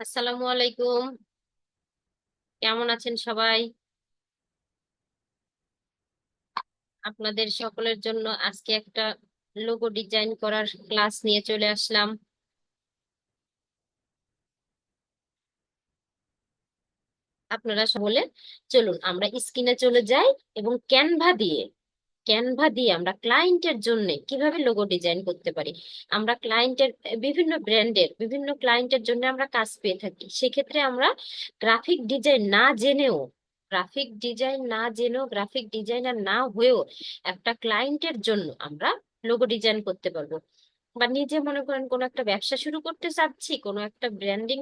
আসসালামু আলাইকুম। কেমন আছেন সবাই? আপনাদের সকলের জন্য আজকে একটা লোগো ডিজাইন করার ক্লাস নিয়ে চলে আসলাম। আপনারা বলে চলুন, আমরা স্ক্রিনে চলে যাই এবং ক্যানভা দিয়ে ক্যানভা দিয়ে আমরা ক্লায়েন্টের জন্য কীভাবে লোগো ডিজাইন করতে পারি? আমরা ক্লায়েন্টের বিভিন্ন ব্র্যান্ডের বিভিন্ন ক্লায়েন্টের জন্য আমরা কাজ পেয়ে থাকি। সেক্ষেত্রে আমরা গ্রাফিক ডিজাইন না জেনেও গ্রাফিক ডিজাইন না জেনেও গ্রাফিক ডিজাইনার না হয়েও একটা ক্লায়েন্টের জন্য আমরা লোগো ডিজাইন করতে পারব। বা নিজে মনে করেন কোনো একটা ব্যবসা শুরু করতে চাচ্ছি, কোনো একটা ব্র্যান্ডিং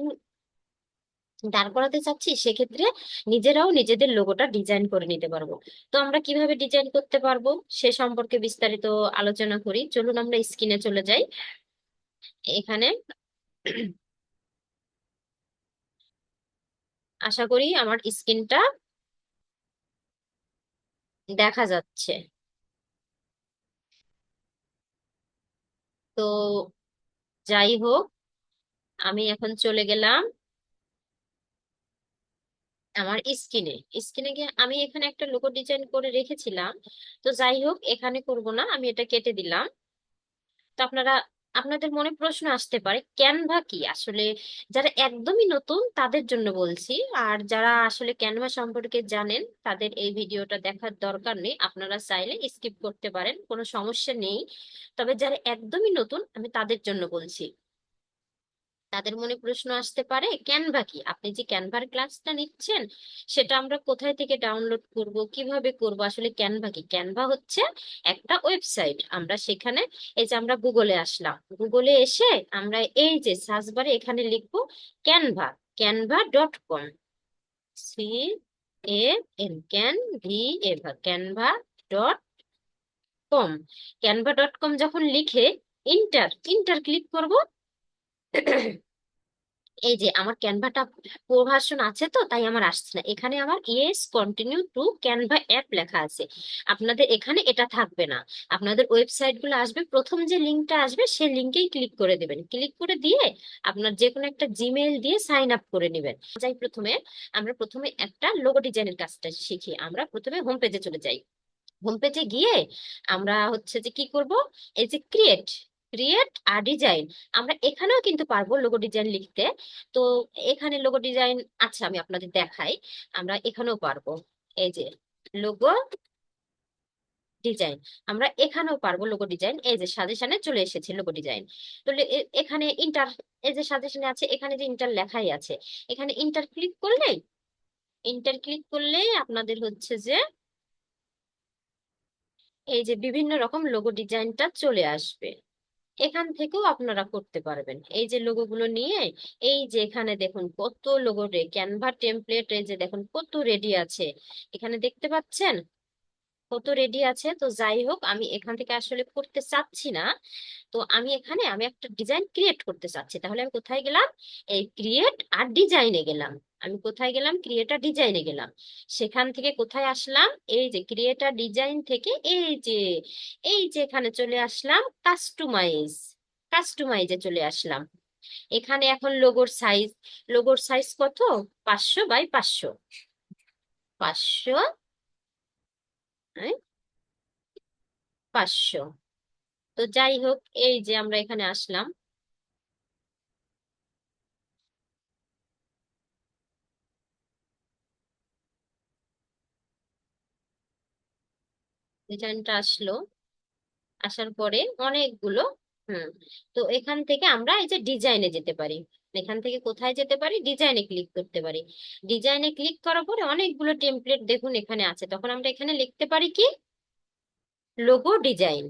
দাঁড় করাতে চাচ্ছি, সেক্ষেত্রে নিজেরাও নিজেদের লোগোটা ডিজাইন করে নিতে পারব। তো আমরা কীভাবে ডিজাইন করতে পারব সে সম্পর্কে বিস্তারিত আলোচনা করি। চলুন আমরা স্ক্রিনে চলে যাই। এখানে আশা করি আমার স্ক্রিনটা দেখা যাচ্ছে। তো যাই হোক, আমি এখন চলে গেলাম। আমার স্কিনে। স্কিনে গিয়ে আমি এখানে একটা লোগো ডিজাইন করে রেখেছিলাম। তো যাই হোক, এখানে করব না, আমি এটা কেটে দিলাম। তো আপনারা, আপনাদের মনে প্রশ্ন আসতে পারে ক্যানভা কি? আসলে যারা একদমই নতুন, তাদের জন্য বলছি। আর যারা আসলে ক্যানভা সম্পর্কে জানেন, তাদের এই ভিডিওটা দেখার দরকার নেই। আপনারা চাইলে স্কিপ করতে পারেন, কোনো সমস্যা নেই। তবে যারা একদমই নতুন, আমি তাদের জন্য বলছি। তাদের মনে প্রশ্ন আসতে পারে ক্যানভা কি? আপনি যে ক্যানভার ক্লাসটা নিচ্ছেন, সেটা আমরা কোথায় থেকে ডাউনলোড করব, কীভাবে করব? আসলে ক্যানভা কি? ক্যানভা হচ্ছে একটা ওয়েবসাইট আমরা সেখানে, এই যে আমরা গুগলে আসলাম গুগলে এসে আমরা এই যে সার্চ বারে এখানে লিখব Canva Canva dot com C A N can V এভা Canva dot com Canva dot com যখন লিখে ইন্টার ইন্টার ক্লিক করব। এই যে আমার ক্যানভাটা ভার্সন আছে তো, তাই আমার আসছে না। এখানে আমার yes continue to Canva app লেখা আছে। আপনাদের এখানে এটা থাকবে না। আপনাদের ওয়েবসাইটগুলো আসবে, প্রথম যে লিঙ্কটা আসবে সেই লিঙ্কেই ক্লিক করে দেবেন। ক্লিক করে দিয়ে আপনার যে কোনো একটা জিমেইল দিয়ে সাইন আপ করে নেবেন। যাই প্রথমে, আমরা প্রথমে একটা লোগো ডিজাইনের কাজটা শিখি। আমরা প্রথমে হোম পেজে চলে যাই। হোম পেজে গিয়ে আমরা হচ্ছে যে কি করব? এই যে ক্রিয়েট ক্রিয়েট আর ডিজাইন আমরা এখানেও কিন্তু পারব লোগো ডিজাইন লিখতে। তো এখানে লোগো ডিজাইন আছে, আমি আপনাদের দেখাই। আমরা এখানেও পারব। এই যে লোগো ডিজাইন আমরা এখানেও পারব লোগো ডিজাইন এই যে সাজেশনে চলে এসেছে লোগো ডিজাইন তো এখানে ইন্টার এই যে সাজেশনে আছে, এখানে যে ইন্টার লেখাই আছে। এখানে ইন্টার ক্লিক করলেই ইন্টার ক্লিক করলেই আপনাদের হচ্ছে যে এই যে বিভিন্ন রকম লোগো ডিজাইনটা চলে আসবে। এখান থেকেও আপনারা করতে পারবেন। এই যে লোগো গুলো নিয়ে, এই যে এখানে দেখুন কত লোগো রে ক্যানভা টেমপ্লেট এই যে দেখুন কত রেডি আছে। এখানে দেখতে পাচ্ছেন? কত রেডি আছে? তো যাই হোক, আমি এখান থেকে আসলে করতে চাচ্ছি না। তো আমি এখানে, আমি একটা ডিজাইন ক্রিয়েট করতে চাচ্ছি। তাহলে আমি কোথায় গেলাম? এই ক্রিয়েট আর ডিজাইনে গেলাম। আমি কোথায় গেলাম? ক্রিয়েটার ডিজাইনে গেলাম। সেখান থেকে কোথায় আসলাম? এই যে ক্রিয়েটার ডিজাইন থেকে এই যে এই যে এখানে চলে আসলাম কাস্টমাইজ কাস্টমাইজে চলে আসলাম। এখানে এখন লোগোর সাইজ লোগোর সাইজ কত? পাঁচশো বাই পাঁচশো। পাঁচশো পাঁচশো। তো যাই হোক এই যে আমরা এখানে আসলাম। ডিজাইনটা আসলো। আসার পরে অনেকগুলো হুম, তো এখান থেকে আমরা এই যে ডিজাইনে যেতে পারি। এখান থেকে কোথায় যেতে পারি? ডিজাইনে ক্লিক করতে পারি। ডিজাইনে ক্লিক করার পরে অনেকগুলো টেমপ্লেট দেখুন এখানে আছে। তখন আমরা এখানে লিখতে পারি কি? লোগো ডিজাইন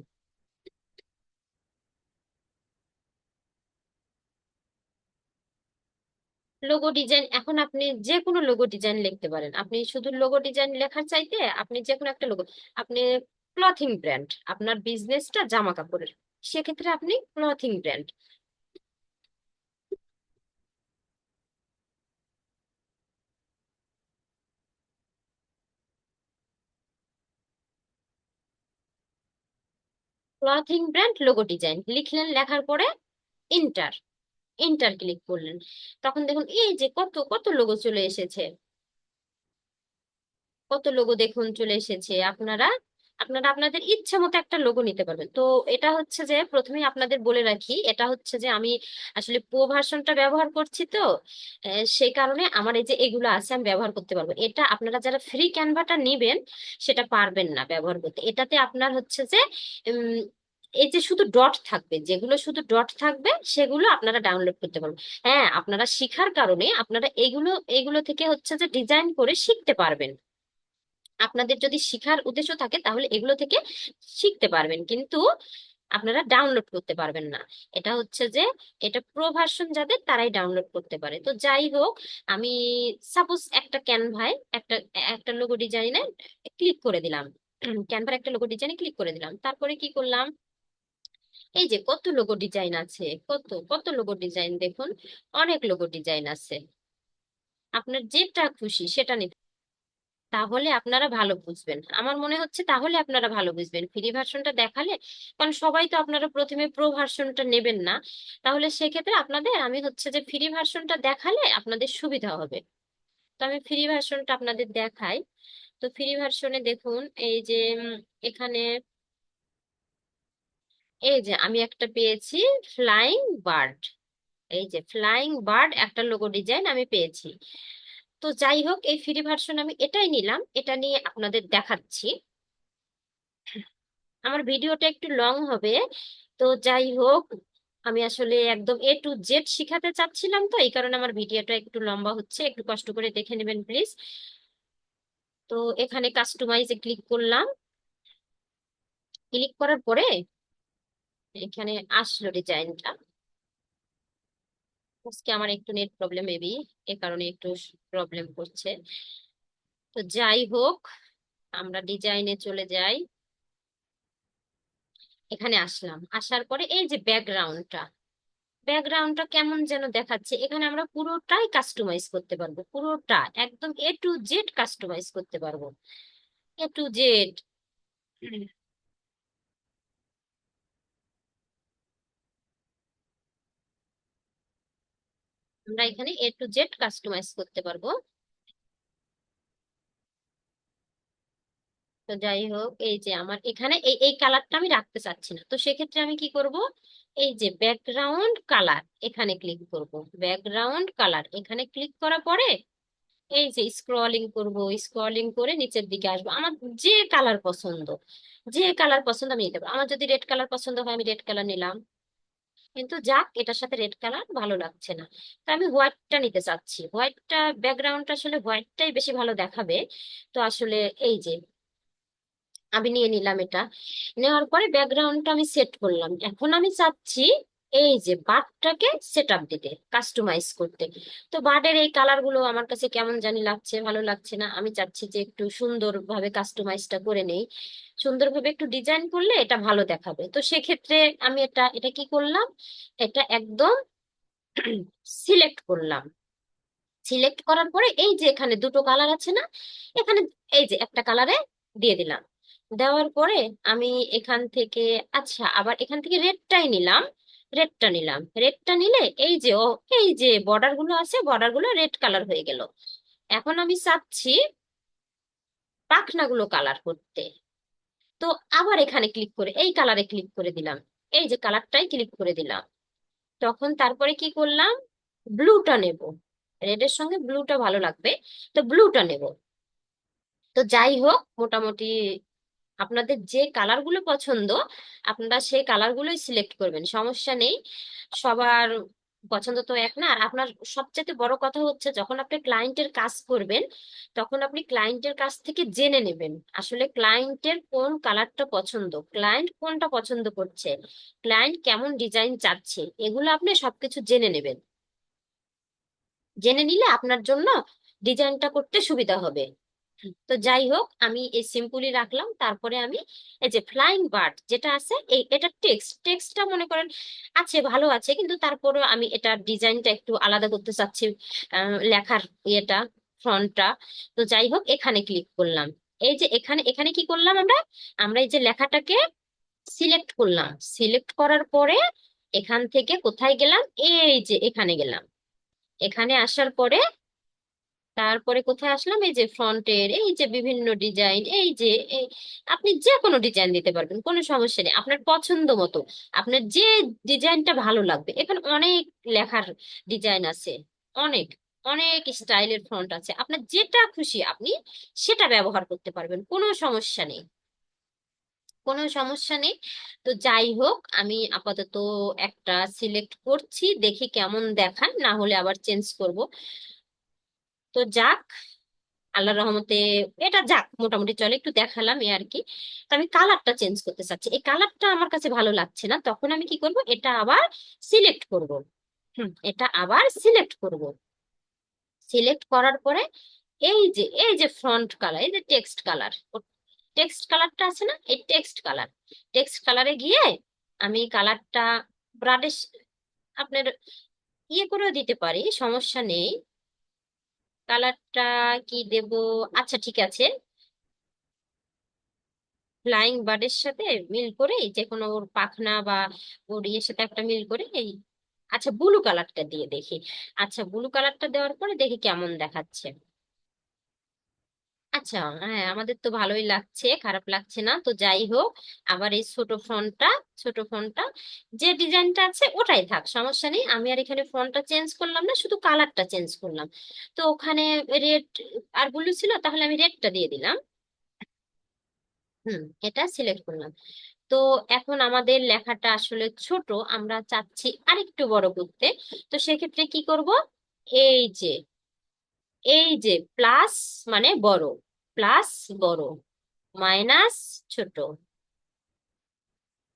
লোগো ডিজাইন এখন আপনি যে কোনো লোগো ডিজাইন লিখতে পারেন। আপনি শুধু লোগো ডিজাইন লেখার চাইতে আপনি যে কোনো একটা লোগো আপনি ক্লথিং ব্র্যান্ড আপনার বিজনেসটা জামা কাপড়ের সেক্ষেত্রে আপনি clothing brand clothing brand logo design লিখলেন, লেখার পরে ইন্টার এন্টার ক্লিক করলেন। তখন দেখুন, এই যে কত কত লোগো চলে এসেছে। কত লোগো দেখুন চলে এসেছে। আপনারা আপনারা আপনাদের ইচ্ছা মতো একটা লোগো নিতে পারবেন। তো এটা হচ্ছে যে প্রথমেই আপনাদের বলে রাখি, এটা হচ্ছে যে আমি আসলে প্রো ভার্সনটা ব্যবহার করছি তো সেই কারণে আমার এই যে এগুলো আছে আমি ব্যবহার করতে পারব। এটা আপনারা যারা ফ্রি ক্যানভাটা নিবেন, সেটা পারবেন না ব্যবহার করতে। এটাতে আপনার হচ্ছে যে এই যে শুধু ডট থাকবে, যেগুলো শুধু ডট থাকবে, সেগুলো আপনারা ডাউনলোড করতে পারবেন। হ্যাঁ আপনারা শিখার কারণে আপনারা এগুলো এগুলো থেকে হচ্ছে যে ডিজাইন করে শিখতে পারবেন। আপনাদের যদি শিখার উদ্দেশ্য থাকে, তাহলে এগুলো থেকে শিখতে পারবেন। কিন্তু আপনারা ডাউনলোড করতে পারবেন না। এটা হচ্ছে যে, এটা প্রো ভার্সন যাদের, তারাই ডাউনলোড করতে পারে। তো যাই হোক, আমি সাপোজ একটা ক্যানভায় একটা একটা লোগো ডিজাইনে ক্লিক করে দিলাম। ক্যানভার একটা লোগো ডিজাইনে ক্লিক করে দিলাম। তারপরে কি করলাম? এই যে, কত লোগো ডিজাইন আছে? কত কত লোগো ডিজাইন দেখুন, অনেক লোগো ডিজাইন আছে। আপনার যেটা খুশি, সেটা নিতে তাহলে আপনারা ভালো বুঝবেন। আমার মনে হচ্ছে তাহলে আপনারা ভালো বুঝবেন। ফ্রি ভার্সনটা দেখালে, কারণ সবাই তো আপনারা প্রথমে প্রো ভার্সনটা নেবেন না। তাহলে সেক্ষেত্রে আপনাদের, আমি হচ্ছে যে ফ্রি ভার্সনটা দেখালে আপনাদের সুবিধা হবে। তো আমি ফ্রি ভার্সনটা আপনাদের দেখাই। তো ফ্রি ভার্সনে দেখুন, এই যে এখানে এই যে আমি একটা পেয়েছি ফ্লাইং বার্ড। এই যে ফ্লাইং বার্ড একটা লোগো ডিজাইন আমি পেয়েছি। তো যাই হোক, এই ফ্রি ভার্সন আমি এটাই নিলাম। এটা নিয়ে আপনাদের দেখাচ্ছি। আমার ভিডিওটা একটু লং হবে। তো যাই হোক, আমি আসলে একদম এ টু জেড শিখাতে চাচ্ছিলাম তো, এই কারণে আমার ভিডিওটা একটু লম্বা হচ্ছে। একটু কষ্ট করে দেখে নেবেন প্লিজ তো এখানে কাস্টমাইজে ক্লিক করলাম। ক্লিক করার পরে এখানে আসলো ডিজাইনটা আজকে আমার একটু নেট প্রবলেম মেবি এ কারণে একটু প্রবলেম করছে। তো যাই হোক, আমরা ডিজাইনে চলে যাই। এখানে আসলাম। আসার পরে এই যে ব্যাকগ্রাউন্ডটা ব্যাকগ্রাউন্ডটা কেমন যেন দেখাচ্ছে। এখানে আমরা পুরোটাই কাস্টমাইজ করতে পারব, পুরোটা, একদম এ টু জেড কাস্টমাইজ করতে পারব। এ টু জেড আমরা এখানে এ টু জেড কাস্টমাইজ করতে পারব। তো যাই হোক, এই যে আমার এখানে এই এই কালারটা আমি রাখতে চাচ্ছি না। তো সেক্ষেত্রে আমি কি করব? এই যে ব্যাকগ্রাউন্ড কালার এখানে ক্লিক করব। ব্যাকগ্রাউন্ড কালার এখানে ক্লিক করার পরে এই যে স্ক্রলিং করব স্ক্রলিং করে নিচের দিকে আসব। আমার যে কালার পছন্দ, যে কালার পছন্দ আমি নিতে পারব আমার যদি রেড কালার পছন্দ হয়, আমি রেড কালার নিলাম। কিন্তু যাক, এটার সাথে রেড কালার ভালো লাগছে না। তো আমি হোয়াইটটা নিতে চাচ্ছি। হোয়াইটটা ব্যাকগ্রাউন্ডটা আসলে হোয়াইটটাই বেশি ভালো দেখাবে। তো আসলে এই যে, আমি নিয়ে নিলাম এটা। নেওয়ার পরে ব্যাকগ্রাউন্ডটা আমি সেট করলাম। এখন আমি চাচ্ছি এই যে বাটটাকে সেট আপ দিতে কাস্টমাইজ করতে। তো বাটের এই কালারগুলো আমার কাছে কেমন জানি লাগছে, ভালো লাগছে না। আমি চাচ্ছি যে একটু সুন্দরভাবে কাস্টমাইজটা করে নেই। সুন্দরভাবে একটু ডিজাইন করলে এটা ভালো দেখাবে। তো সেক্ষেত্রে আমি এটা এটা কি করলাম? এটা একদম সিলেক্ট করলাম। সিলেক্ট করার পরে এই যে এখানে দুটো কালার আছে না, এখানে এই যে একটা কালারে দিয়ে দিলাম। দেওয়ার পরে আমি এখান থেকে আচ্ছা আবার এখান থেকে রেডটাই নিলাম। রেডটা নিলাম। রেডটা নিলে এই যে ও, এই যে বর্ডারগুলো আছে বর্ডারগুলো রেড কালার হয়ে গেল। এখন আমি চাচ্ছি পাখনাগুলো কালার করতে। তো আবার এখানে ক্লিক করে, এই কালারে ক্লিক করে দিলাম। এই যে কালারটাই ক্লিক করে দিলাম। তখন তারপরে কি করলাম? ব্লুটা নেব। রেডের সঙ্গে ব্লুটা ভালো লাগবে। তো ব্লুটা নেব। তো যাই হোক, মোটামুটি আপনাদের যে কালারগুলো পছন্দ, আপনারা সেই কালারগুলোই সিলেক্ট করবেন, সমস্যা নেই। সবার পছন্দ তো এক না। আর আপনার সবচেয়ে বড় কথা হচ্ছে, যখন আপনি ক্লায়েন্টের কাজ করবেন, তখন আপনি ক্লায়েন্টের কাছ থেকে জেনে নেবেন, আসলে ক্লায়েন্টের কোন কালারটা পছন্দ ক্লায়েন্ট কোনটা পছন্দ করছে ক্লায়েন্ট কেমন ডিজাইন চাচ্ছে, এগুলো আপনি সবকিছু জেনে নেবেন। জেনে নিলে আপনার জন্য ডিজাইনটা করতে সুবিধা হবে। তো যাই হোক, আমি এই সিম্পলি রাখলাম। তারপরে আমি এই যে ফ্লাইং বার্ড যেটা আছে, এই এটা টেক্সট টেক্সটটা মনে করেন আছে, ভালো আছে, কিন্তু তারপরে আমি এটা ডিজাইনটা একটু আলাদা করতে চাচ্ছি লেখার ইয়েটা, ফ্রন্টটা। তো যাই হোক, এখানে ক্লিক করলাম। এই যে এখানে এখানে কি করলাম আমরা? আমরা এই যে লেখাটাকে সিলেক্ট করলাম। সিলেক্ট করার পরে এখান থেকে কোথায় গেলাম? এই যে এখানে গেলাম। এখানে আসার পরে তারপরে কোথায় আসলাম? এই যে ফ্রন্টের এই যে বিভিন্ন ডিজাইন এই যে আপনি যে কোনো ডিজাইন দিতে পারবেন, কোনো সমস্যা নেই। আপনার পছন্দ মতো, আপনার যে ডিজাইনটা ভালো লাগবে, এখানে অনেক লেখার ডিজাইন আছে, অনেক অনেক স্টাইলের ফ্রন্ট আছে। আপনার যেটা খুশি আপনি সেটা ব্যবহার করতে পারবেন, কোনো সমস্যা নেই। কোনো সমস্যা নেই। তো যাই হোক, আমি আপাতত একটা সিলেক্ট করছি, দেখি কেমন দেখায়, না হলে আবার চেঞ্জ করব। তো যাক, আল্লাহর রহমতে এটা যাক, মোটামুটি চলে, একটু দেখালাম এই আর কি। তো আমি কালারটা চেঞ্জ করতে চাচ্ছি। এই কালারটা আমার কাছে ভালো লাগছে না, তখন আমি কি করব, এটা আবার সিলেক্ট করব। হুম, এটা আবার সিলেক্ট করব। সিলেক্ট করার পরে এই যে এই যে ফ্রন্ট কালার এই যে টেক্সট কালার টেক্সট কালারটা আছে না? এই টেক্সট কালার টেক্সট কালারে গিয়ে আমি কালারটা ব্রাডেশ আপনার ইয়ে করেও দিতে পারি, সমস্যা নেই। কালারটা কি দেব? আচ্ছা ঠিক আছে। ফ্লাইং বার্ডের সাথে মিল করে যে কোনো ওর পাখনা বা ওর ইয়ের সাথে একটা মিল করে এই আচ্ছা ব্লু কালারটা দিয়ে দেখি। আচ্ছা ব্লু কালারটা দেওয়ার পরে দেখি কেমন দেখাচ্ছে। আচ্ছা হ্যাঁ আমাদের তো ভালোই লাগছে, খারাপ লাগছে না। তো যাই হোক, আবার এই ছোট ফোনটা ছোট ফোনটা, যে ডিজাইনটা আছে ওটাই থাক, সমস্যা নেই। আমি আর এখানে ফোনটা চেঞ্জ করলাম না, শুধু কালারটা চেঞ্জ করলাম। তো ওখানে রেড আর ব্লু ছিল, তাহলে আমি রেডটা দিয়ে দিলাম। হুম, এটা সিলেক্ট করলাম। তো এখন আমাদের লেখাটা আসলে ছোট, আমরা চাচ্ছি আরেকটু বড় করতে। তো সেক্ষেত্রে কি করব? এই যে এই যে, প্লাস মানে বড়। প্লাস বড়, মাইনাস ছোট।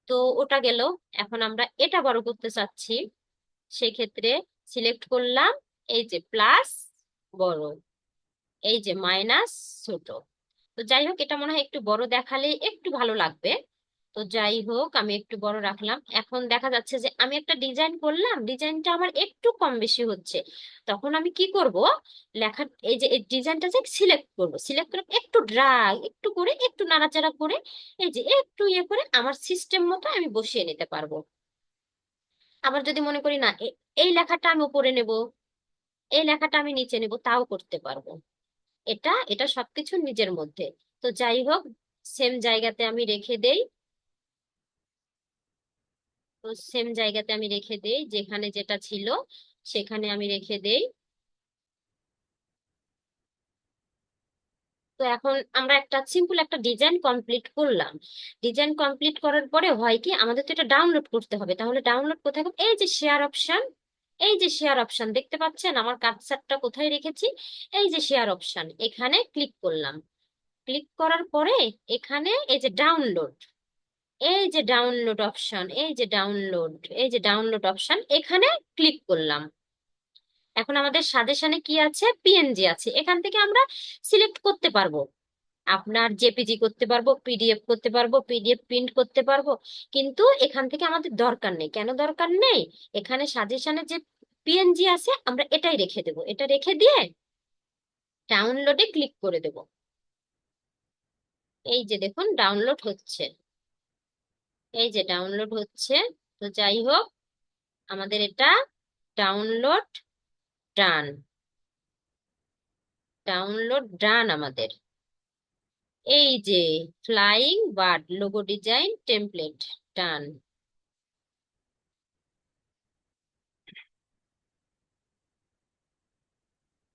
তো ওটা গেল। এখন আমরা এটা বড় করতে চাচ্ছি। সেক্ষেত্রে সিলেক্ট করলাম এই যে প্লাস বড়, এই যে মাইনাস ছোট। তো যাই হোক, এটা মনে হয় একটু বড় দেখালে একটু ভালো লাগবে। তো যাই হোক, আমি একটু বড় রাখলাম। এখন দেখা যাচ্ছে যে আমি একটা ডিজাইন করলাম ডিজাইনটা আমার একটু কম বেশি হচ্ছে। তখন আমি কি করব? লেখা এই যে ডিজাইনটা যে সিলেক্ট করব সিলেক্ট করে একটু ড্রাগ একটু করে, একটু নাড়াচাড়া করে, এই যে, একটু ইয়ে করে আমার সিস্টেম মতো আমি বসিয়ে নিতে পারব। আবার যদি মনে করি না এই লেখাটা আমি উপরে নেব, এই লেখাটা আমি নিচে নেব, তাও করতে পারব। এটা এটা সবকিছু নিজের মধ্যে। তো যাই হোক সেম জায়গাতে আমি রেখে দেই। তো সেম জায়গাতে আমি রেখে দেই, যেখানে যেটা ছিল সেখানে আমি রেখে দেই। তো এখন আমরা একটা সিম্পল একটা ডিজাইন কমপ্লিট করলাম। ডিজাইন কমপ্লিট করার পরে হয় কি, আমাদের তো এটা ডাউনলোড করতে হবে। তাহলে ডাউনলোড কোথায় করব? এই যে শেয়ার অপশন এই যে শেয়ার অপশন দেখতে পাচ্ছেন? আমার কার্সারটা কোথায় রেখেছি? এই যে শেয়ার অপশন এখানে ক্লিক করলাম। ক্লিক করার পরে এখানে এই যে ডাউনলোড এই যে ডাউনলোড অপশন এই যে ডাউনলোড এই যে ডাউনলোড অপশন এখানে ক্লিক করলাম। এখন আমাদের সাজেশনে কি আছে? পিএনজি আছে। এখান থেকে আমরা সিলেক্ট করতে পারব। আপনার জেপিজি করতে পারব পিডিএফ করতে পারব পিডিএফ প্রিন্ট করতে পারব। কিন্তু এখান থেকে আমাদের দরকার নেই। কেন দরকার নেই? এখানে সাজেশনে যে পিএনজি আছে, আমরা এটাই রেখে দেবো। এটা রেখে দিয়ে ডাউনলোডে ক্লিক করে দেব। এই যে দেখুন ডাউনলোড হচ্ছে। এই যে ডাউনলোড হচ্ছে, তো যাই হোক, আমাদের এটা ডাউনলোড ডান ডাউনলোড ডান আমাদের। এই যে flying bird logo design template done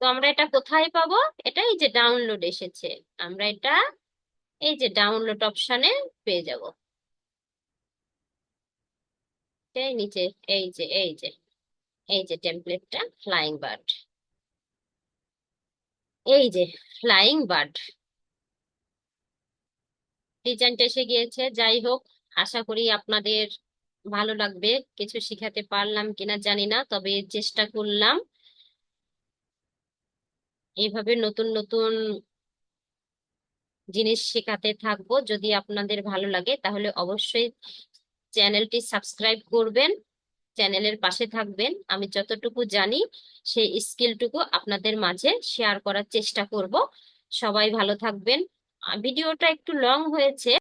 তো আমরা এটা কোথায় পাবো? এটা এই যে ডাউনলোড এসেছে। আমরা এটা এই যে ডাউনলোড অপশানে পেয়ে যাব। এই নিচে এই যে এই যে এই যে টেমপ্লেটটা ফ্লাইং বার্ড এই যে ফ্লাইং বার্ড এসে গিয়েছে, যাই হোক, আশা করি আপনাদের ভালো লাগবে। কিছু শিখাতে পারলাম কিনা জানি না, তবে চেষ্টা করলাম। এইভাবে নতুন নতুন জিনিস শেখাতে থাকব, যদি আপনাদের ভালো লাগে, তাহলে অবশ্যই চ্যানেলটি সাবস্ক্রাইব করবেন, চ্যানেলের পাশে থাকবেন। আমি যতটুকু জানি, সেই স্কিলটুকু আপনাদের মাঝে শেয়ার করার চেষ্টা করব। সবাই ভালো থাকবেন। ভিডিওটা একটু লং হয়েছে।